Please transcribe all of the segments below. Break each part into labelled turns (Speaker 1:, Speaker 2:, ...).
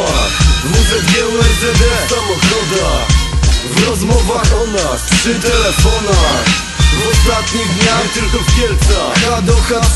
Speaker 1: domach WZG, USD w W rozmowach o nas, przy telefonach w ostatnich dniach Nie tylko w Kielcach.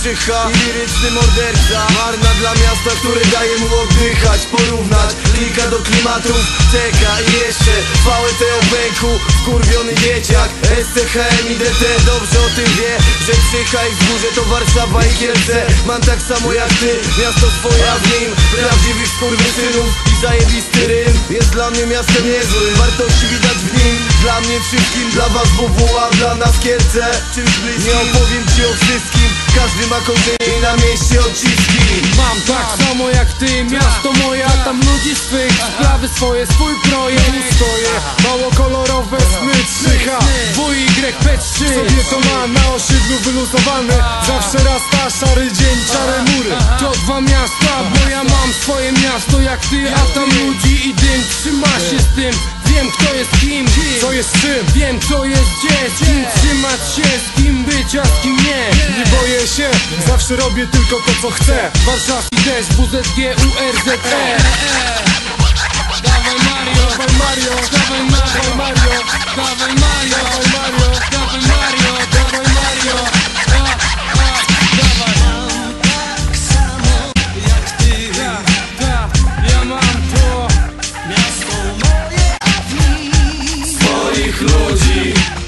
Speaker 1: 3H i liryczny morderca. Marna dla miasta, które daje mu oddychać Porównać. Klika do klimatów Czeka i jeszcze. VT o bęku Wkurwiony dzieciak. SCHM i DT Dobrze o tym wie, że 3H i wzgórze to Warszawa i Kielce. Mam tak samo jak ty, miasto swoje, a w nim Prawdziwych skurwysynów zajebisty rym. Jest dla mnie miastem niezłym Wartości widać w nim. Dla mnie wszystkim, dla was WW, a dla nas Kielce Czymś bliskim. Nie opowiem ci o wszystkim. Każdy ma korzenie i na mieście odciski.
Speaker 2: Mam tak samo jak ty, miasto moje, a tam ludzi swych Sprawy swoje, swój projekt. Stoję, mało kolorowe sny 3H, WYP3 Sobie to ma na osiedlu wyluzowane? Zawsze raz ta szary dzień, czare mury. To dwa miasta, bo ja mam swoje miasto jak ty A tam ludzi i dym, trzyma się z tym Wiem kto jest kim, co jest czym. Wiem co jest gdzie, z kim trzymać się Z kim być, a z kim nie zawsze robię tylko to co chcę. Warszawski deszcz, WZG, URZE Dawaj Mario, dawaj Mario, dawaj Mario, Mario, dawaj Mario, dawaj Mario, dawaj Mario, dawaj Mario, a,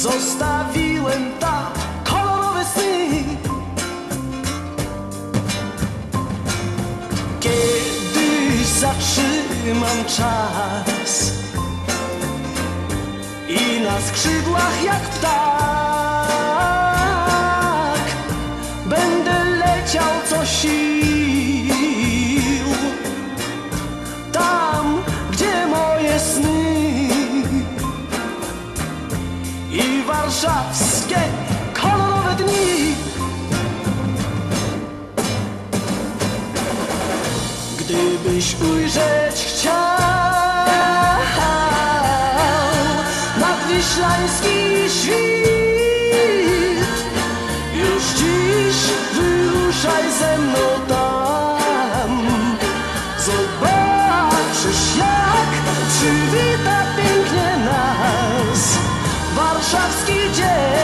Speaker 3: Zostawiłem tak kolorowe sny Kiedyś zatrzymam czas I na skrzydłach jak ptak Będę leciał co sił warszawskie kolorowe dni. Gdybyś ujrzeć chciał Nadwiślański świt Już dziś wyruszaj ze mną DJ.